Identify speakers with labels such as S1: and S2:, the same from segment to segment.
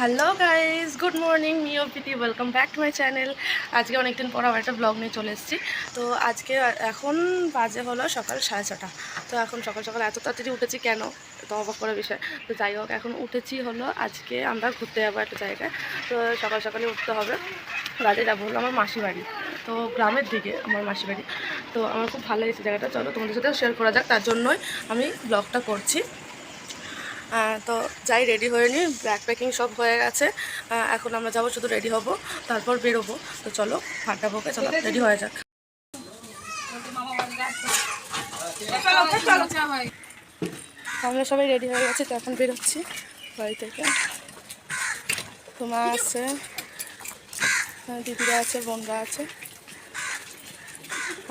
S1: Hello guys good morning Mio Preeti welcome back to my channel. আজকে অনেকদিন পর আমার একটা ব্লগ নিয়ে চলে এসেছি। তো আজকে এখন বাজে হলো সকাল সাড়ে ছটা। তো এখন সকাল সকাল এত তাড়াতাড়ি উঠেছি কেন? তো অবাক করার বিষয়। তো যাই হোক, এখন উঠেছি হলো আজকে আমরা ঘুরতে যাব একটা জায়গায়। তো সকাল সকালে উঠতে হবে। গাড়ি যাব হলো আমার মাসি বাড়ি। তো গ্রামের দিকে আমার মাসি বাড়ি। তো আমার খুব ভালো লেগেছে জায়গাটা। চলো তোমাদের সাথে শেয়ার করা যাক। তার জন্যই আমি ব্লগটা করছি। তো যাই রেডি হয়ে নিই। ব্যাগ প্যাকিং সব হয়ে গেছে। এখন আমরা যাব, শুধু রেডি হব, তারপর বেরোবো। তো চলো ফাটা ভোগে চলো রেডি হয়ে যাক। আমরা সবাই রেডি হয়ে গেছি, তো এখন বেরোচ্ছি বাড়ি থেকে। তোমার আছে দিদিরা আছে, বোনরা আছে।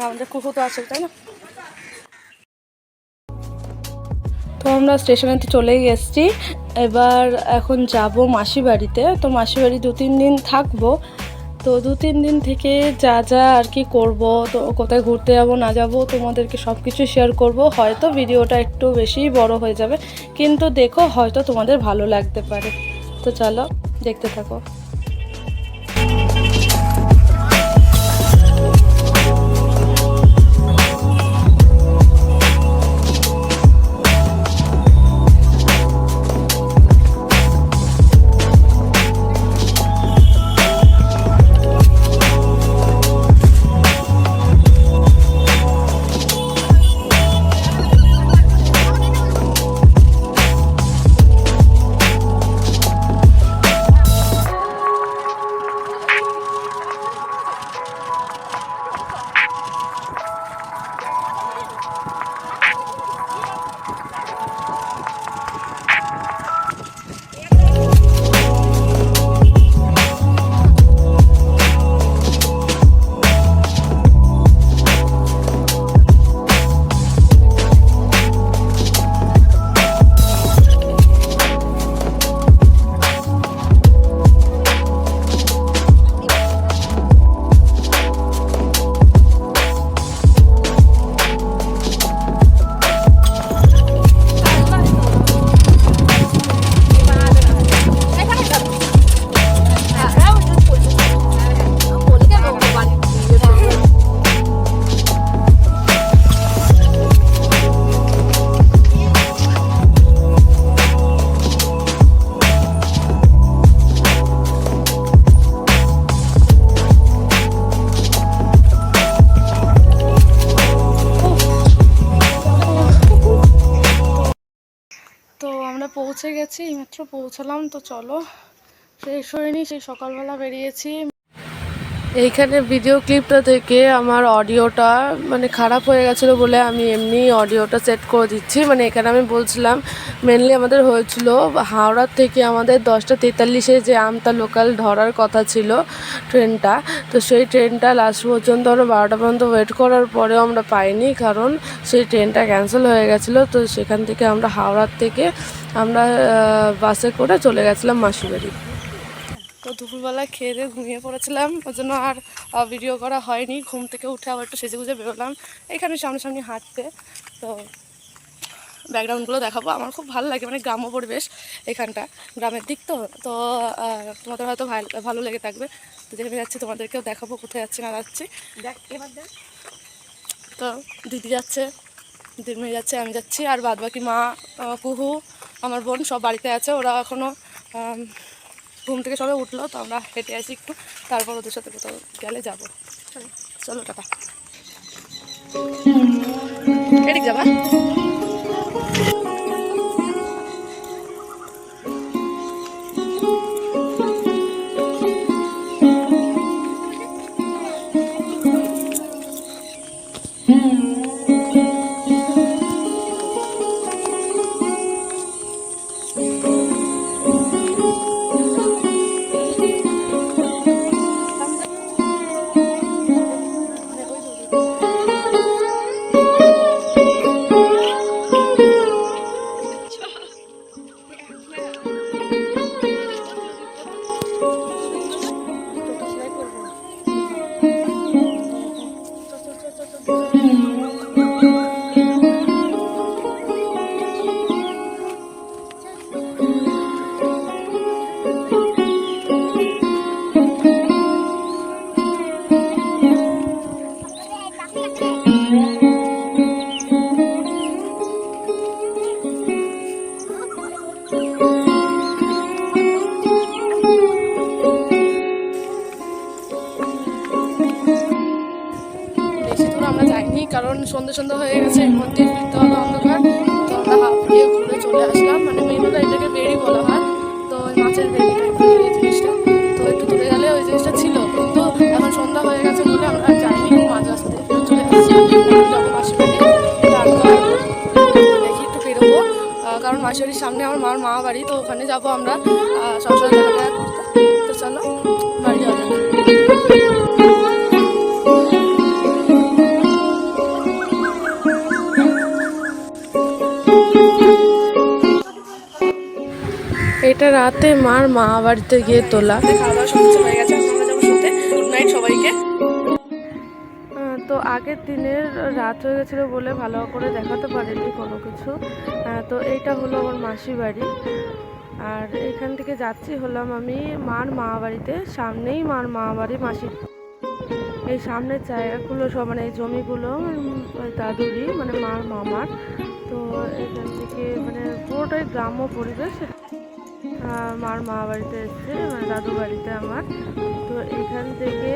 S1: আমাদের কুকু তো আছে, তাই না? তো আমরা স্টেশনেতে চলেই এসেছি। এবার এখন যাব মাসি বাড়িতে। তো মাসি বাড়ি দু তিন দিন থাকব। তো দু তিন দিন থেকে যা যা আর কি করব, তো কোথায় ঘুরতে যাব, না যাব, তোমাদেরকে সব কিছু শেয়ার করব। হয়তো ভিডিওটা একটু বেশি বড় হয়ে যাবে। কিন্তু দেখো, হয়তো তোমাদের ভালো লাগতে পারে। তো চলো, দেখতে থাকো। গেছি এইমাত্র পৌঁছলাম তো চলো। শেষ হয়নি সেই সকালবেলা বেরিয়েছি। এইখানে ভিডিও ক্লিপটা থেকে আমার অডিওটা মানে খারাপ হয়ে গেছিল বলে আমি এমনি অডিওটা সেট করে দিচ্ছি। মানে এখানে আমি বলছিলাম মেনলি আমাদের হয়েছিল হাওড়ার থেকে আমাদের দশটা তেতাল্লিশে যে আমতা লোকাল ধরার কথা ছিল ট্রেনটা। তো সেই ট্রেনটা লাস্ট পর্যন্ত আমরা বারোটা পর্যন্ত ওয়েট করার পরেও আমরা পাইনি কারণ সেই ট্রেনটা ক্যান্সেল হয়ে গেছিল। তো সেখান থেকে আমরা হাওড়ার থেকে আমরা বাসে করে চলে গেছিলাম মাসিবাড়ি। তো দুপুরবেলা খেয়ে দিয়ে ঘুমিয়ে পড়েছিলাম। ওই জন্য আর ভিডিও করা হয়নি। ঘুম থেকে উঠে আবার একটু সেজে গুজে বেরোলাম। এখানে সামনাসামনি হাঁটতে। তো ব্যাকগ্রাউন্ডগুলো দেখাবো। আমার খুব ভালো লাগে মানে গ্রাম্য পরিবেশ এখানটা। গ্রামের দিক তো। তো তোমাদের হয়তো ভালো ভালো লেগে থাকবে। তো যেখানে যাচ্ছি তোমাদেরকেও দেখাবো কোথায় যাচ্ছি না যাচ্ছি।
S2: দেখ এবার দেখ।
S1: তো দিদি যাচ্ছে দিদির মেয়ে যাচ্ছে আমি যাচ্ছি। আর বাদ বাকি মা কুহু আমার বোন সব বাড়িতে আছে। ওরা এখনও ঘুম থেকে সবাই উঠল তো আমরা হেঁটে আসি একটু। তারপর ওদের সাথে কোথাও গেলে যাব। চলো, টাটা। এদিক যাবা। ঘুরে চলে আসলাম। মানে মেনুটা এটাকে বেরি বলা হয়। তো ওই মাছের বেরি টাইপের এই জিনিসটা। তো একটু দূরে গেলে ওই জিনিসটা ছিল। কিন্তু এখন সন্ধ্যা হয়ে গেছে বলে আমরা যাইনি রাস্তা দিয়ে। চলে আসছি যখন মাসির দেখি একটু বেরোবো। কারণ মাসিবাড়ির সামনে আমার মার মা বাড়ি। তো ওখানে যাব আমরা। সবসময় দেখা করতে। তো চলো। এটা রাতে মার মা বাড়িতে গিয়ে তোলা। তো আগের দিনের রাত হয়ে গেছিল বলে ভালো করে দেখাতে পারিনি কোনো কিছু। তো এইটা হলো আমার মাসি বাড়ি। আর এখান থেকে যাচ্ছি হলাম আমি মার মা বাড়িতে। সামনেই মার মা বাড়ি মাসি এই সামনের জায়গাগুলো সব মানে এই জমিগুলো দাদুরই মানে মার মামার। তো এখান থেকে মানে পুরোটাই গ্রাম্য পরিবেশ। আহ, মার মা বাড়িতে এসছে মানে দাদু বাড়িতে আমার। তো এখান থেকে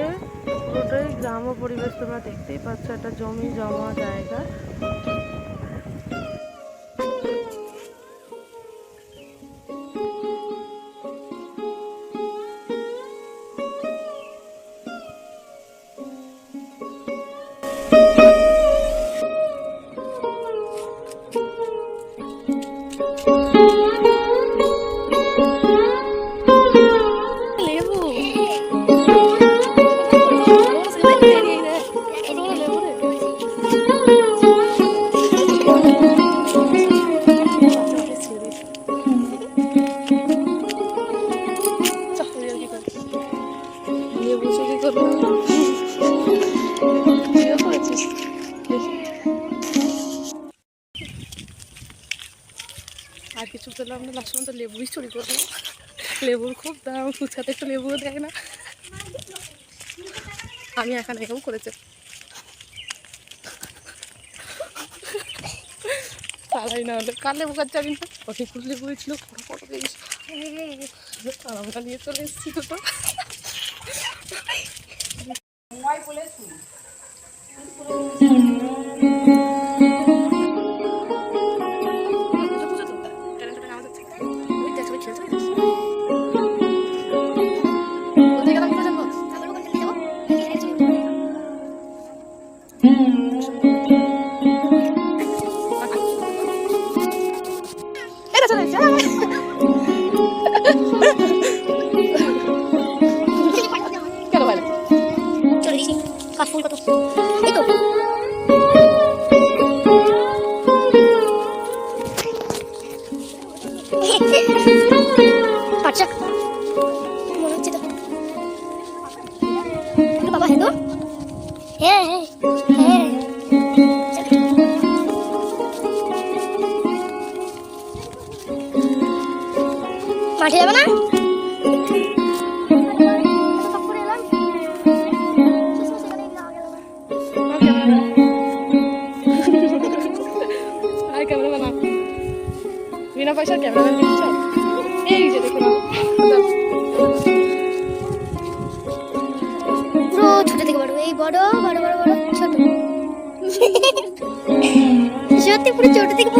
S1: পুরোটাই গ্রাম্য পরিবেশ তোমরা দেখতেই পাচ্ছ একটা জমি জমা জায়গা। এখানে এরকম করেছে। পালাই না হলে। কালে বোকার চাবি না। অনেকগুলো লেবু বলেছিল নিয়ে চলে এসেছি তো?
S2: Thank you. সত্যি পুরো ছোট থেকে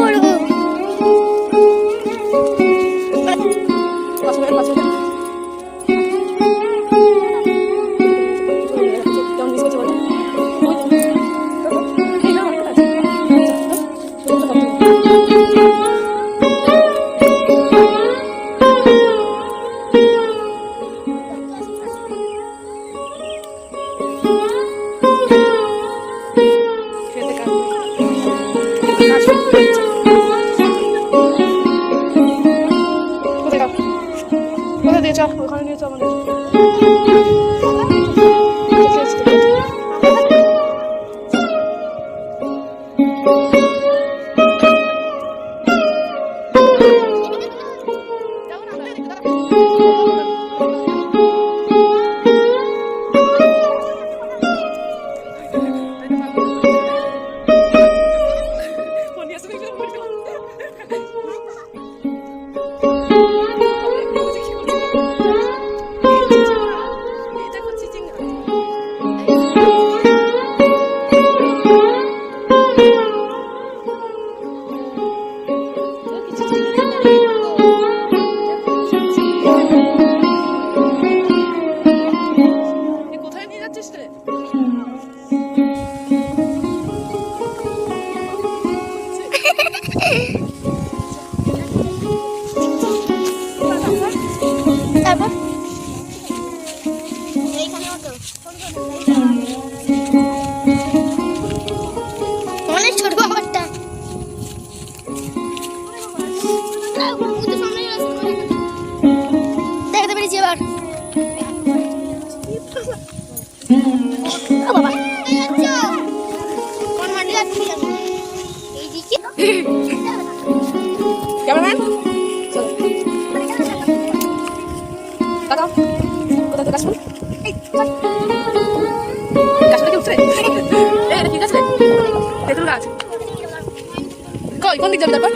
S1: দিয়ে চল ওখানে নিয়ে চল আমাদের।
S2: Thank you.
S1: ক্যামেরাম্যান তাকাও কোথায় তো গাছ গাছটা কি উঠছে এটা কি গাছ তেঁতুল গাছ কই কোন দিক যাবে তারপর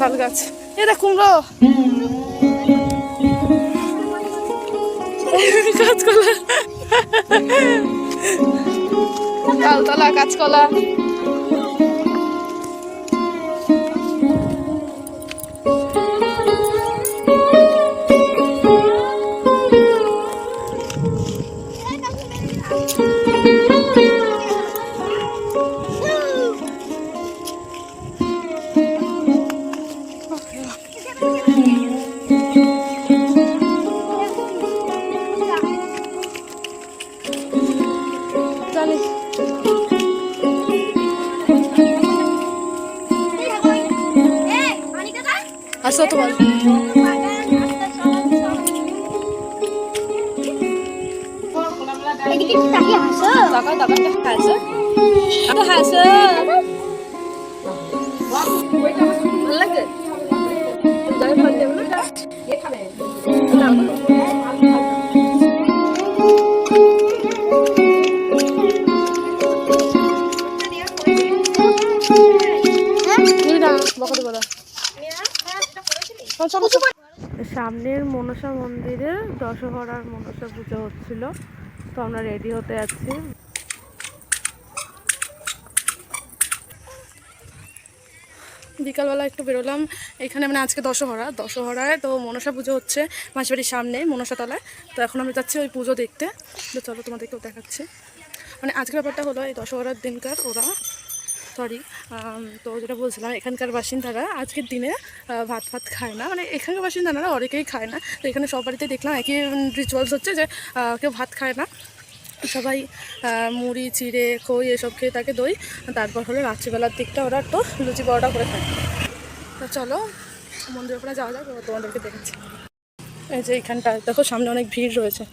S1: তাল গাছ। এটা কুমড়ো। কাঁচকলা। তালতলা কাঁচকলা। আসো তোমার।
S2: এদিকে তাকিয়ে হাসো
S1: টাকা টাকা হাসো তো হাসো সামনের মনসা মন্দিরে দশহরার মনসা পুজো হচ্ছিল। তো আমরা রেডি হতে যাচ্ছি। বিকালবেলা একটু বেরোলাম। এখানে মানে আজকে দশহরা। দশহরায় তো মনসা পুজো হচ্ছে মাসবাড়ির সামনে, মনসাতলায়। তো এখন আমি যাচ্ছি ওই পুজো দেখতে। তো চলো তোমাদেরকেও দেখাচ্ছি। মানে আজকের ব্যাপারটা হলো এই দশহরার দিনকার ওরা
S3: সরি তো যেটা বলছিলাম, এখানকার বাসিন্দারা আজকের দিনে ভাত ফাত খায় না। মানে এখানকার বাসিন্দারা অনেকেই খায় না। তো এখানে সব বাড়িতে দেখলাম একই রিচুয়ালস হচ্ছে যে কেউ ভাত খায় না। সবাই মুড়ি, চিড়ে, খই এসব খেয়ে থাকে দই। তারপর হলো রাত্রিবেলার দিকটা ওরা একটু লুচি পরোটা করে খায়। তো চলো, মন্দিরের ওখানে যাওয়া যাক তোমাদেরকে দেখেছি এই যে এখানটা দেখো সামনে অনেক ভিড় রয়েছে।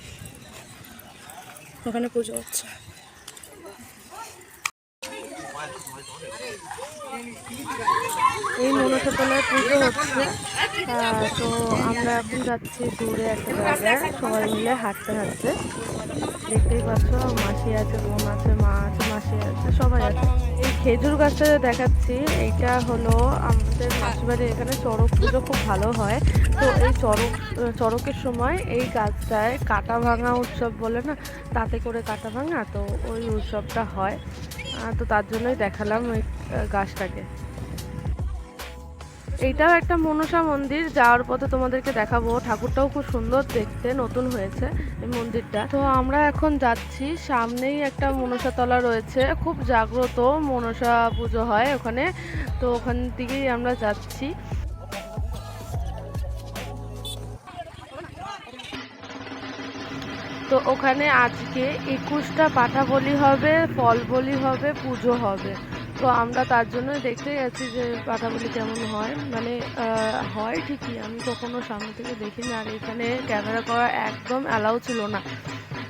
S3: ওখানে পুজো হচ্ছে। এই মনসাতলায় পুজো হচ্ছে। তো আমরা এখন যাচ্ছি দূরে একটা জায়গায় সবাই মিলে হাঁটতে হাঁটতে। দেখতেই পাচ্ছ, মাসি আছে, বোন আছে, মা আছে, মাসি আছে, সবাই আছে। এই খেজুর গাছটা দেখাচ্ছি, এইটা হলো আমাদের মাসিবাড়ির এখানে চড়ক পুজো খুব ভালো হয়। তো এই চড়ক, চড়কের সময় এই গাছটায় কাটা ভাঙা উৎসব বলে না, তাতে করে কাটা ভাঙা, তো ওই উৎসবটা হয়। তো তার জন্যই দেখালাম ওই গাছটাকে। এইটাও একটা মনসা মন্দির, যাওয়ার পথে তোমাদেরকে দেখাবো। ঠাকুরটাও খুব সুন্দর দেখতে, নতুন হয়েছে এই মন্দিরটা। তো আমরা এখন যাচ্ছি, সামনেই একটা মনসা তলা রয়েছে, খুব জাগ্রত মনসা পুজো হয় ওখানে। তো ওখান থেকেই আমরা যাচ্ছি। তো ওখানে আজকে একুশটা পাঠা বলি হবে, ফল বলি হবে, পুজো হবে। তো আমরা তার জন্যই দেখতে গেছি যে পাঠা বলি কেমন হয়। মানে হয় ঠিকই, আমি কখনো সামনে থেকে দেখিনি। আর এখানে ক্যামেরা করা একদম অ্যালাউ ছিল না।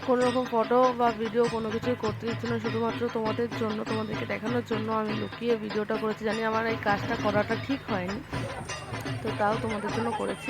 S3: কোনো রকম ফটো বা ভিডিও কোনো কিছুই করতে দিচ্ছি না। শুধুমাত্র তোমাদের জন্য, তোমাদেরকে দেখানোর জন্য আমি লুকিয়ে ভিডিওটা করেছি। জানি আমার এই কাজটা করাটা ঠিক হয়নি। তো তাও তোমাদের জন্য করেছি।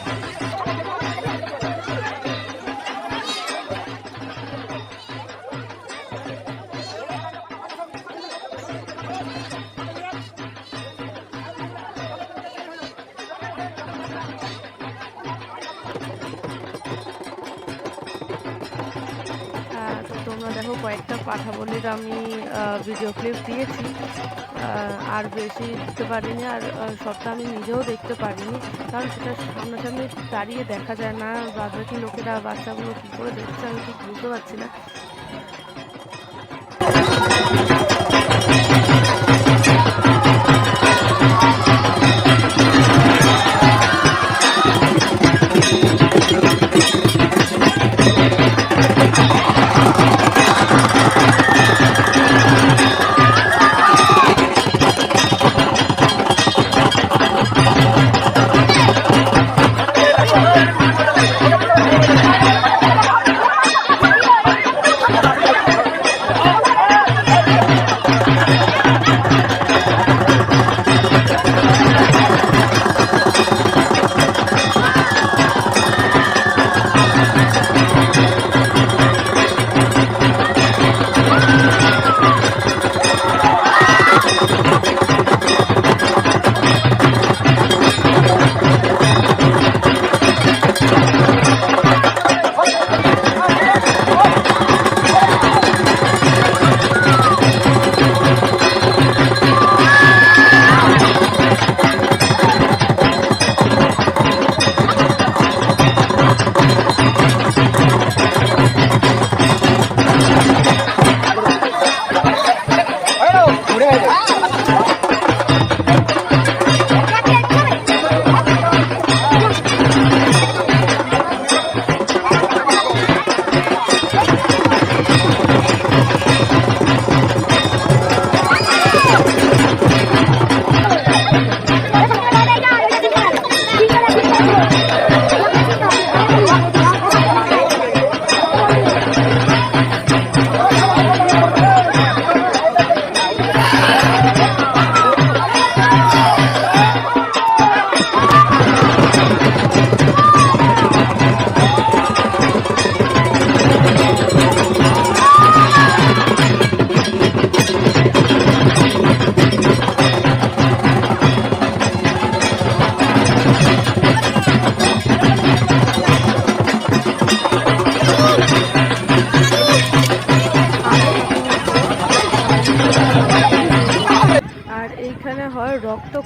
S3: কয়েকটা পাঠা বলির আমি ভিডিও ক্লিপ দিয়েছি। আর বেশি দিতে পারিনি, আর সবটা আমি নিজেও দেখতে পারিনি, কারণ সেটা সামনাসামনি দাঁড়িয়ে দেখা যায় না, বাদবাকি লোকেরা, বাচ্চাগুলো কী করে দেখছে, আমি ঠিক বুঝতে পারছি না।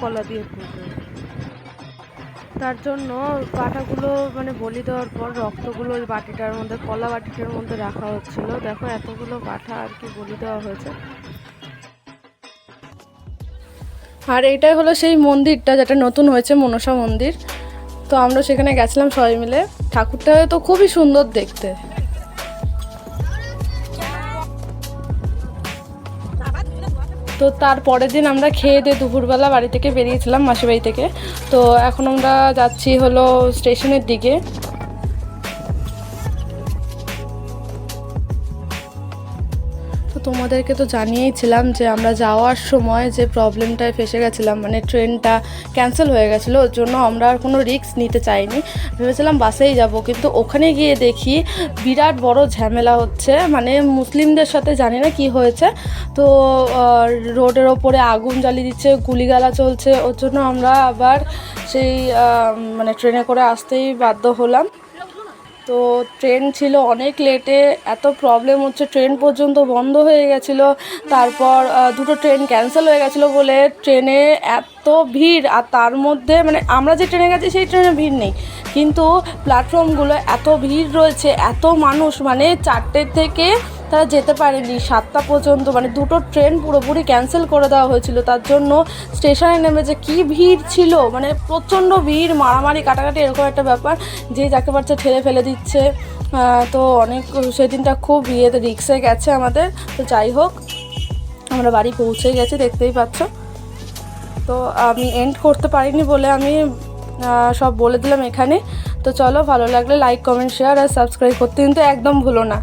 S3: কলা দিয়ে পুজো।
S1: তার জন্য পাঠাগুলো মানে বলি দেওয়ার পর রক্তগুলো ওই বাটিটার মধ্যে, কলা বাটিটার মধ্যে রাখা হচ্ছিল। দেখো এতগুলো পাঠা আর কি বলি দেওয়া হয়েছে। আর এটাই হলো সেই মন্দিরটা যেটা নতুন হয়েছে, মনসা মন্দির। তো আমরা সেখানে গেছিলাম সবাই মিলে। ঠাকুরটা তো খুবই সুন্দর দেখতে। তো তার পরের দিন আমরা খেয়ে দিয়ে দুপুরবেলা বাড়ি থেকে বেরিয়েছিলাম মাসিবাড়ি থেকে। তো এখন আমরা যাচ্ছি হলো স্টেশনের দিকে। তোমাদেরকে তো জানিয়েইছিলাম যে আমরা যাওয়ার সময় যে প্রবলেমটায় ফেসে গেছিলাম মানে ট্রেনটা ক্যান্সেল হয়ে গেছিল, ওর জন্য আমরা আর কোনো রিস্ক নিতে চাইনি। ভেবেছিলাম বাসেই যাব, কিন্তু ওখানে গিয়ে দেখি বিরাট বড় ঝামেলা হচ্ছে। মানে মুসলিমদের সাথে জানি না কি হয়েছে। তো রোডের ওপরে আগুন জ্বালিয়ে দিচ্ছে, গুলিগালা চলছে। ওর জন্য আমরা আবার সেই মানে ট্রেনে করে আসতেই বাধ্য হলাম। তো ট্রেন ছিল অনেক লেটে এত প্রবলেম হচ্ছে, ট্রেন পর্যন্ত বন্ধ হয়ে গেছিল। তারপর দুটো ট্রেন ক্যান্সেল হয়ে গেছিল বলে ট্রেনে এত ভিড়, আর তার মধ্যে মানে আমরা যে ট্রেনে গেছি সেই ট্রেনে ভিড় নেই। কিন্তু প্ল্যাটফর্মগুলো এত ভিড় রয়েছে, এত মানুষ মানে চারটের থেকে তারা যেতে পারেনি। সাতটা পর্যন্ত মানে দুটো ট্রেন পুরোপুরি ক্যান্সেল করে দেওয়া হয়েছিল। তার জন্য স্টেশনে নেমে যে কী ভিড় ছিল মানে প্রচণ্ড ভিড়, মারামারি, কাটাকাটি এরকম একটা ব্যাপার, যে যাকে পারছে ঠেলে ফেলে দিচ্ছে। তো অনেক, সেদিনটা খুব ইয়েতে রিক্সে গেছে আমাদের। তো যাই হোক, আমরা বাড়ি পৌঁছে গেছি, দেখতেই পাচ্ছ। তো আমি এন্ড করতে পারিনি বলে আমি সব বলে দিলাম এখানে। তো চলো, ভালো লাগলে লাইক কমেন্ট শেয়ার আর সাবস্ক্রাইব করতে কিন্তু একদম ভুলো না।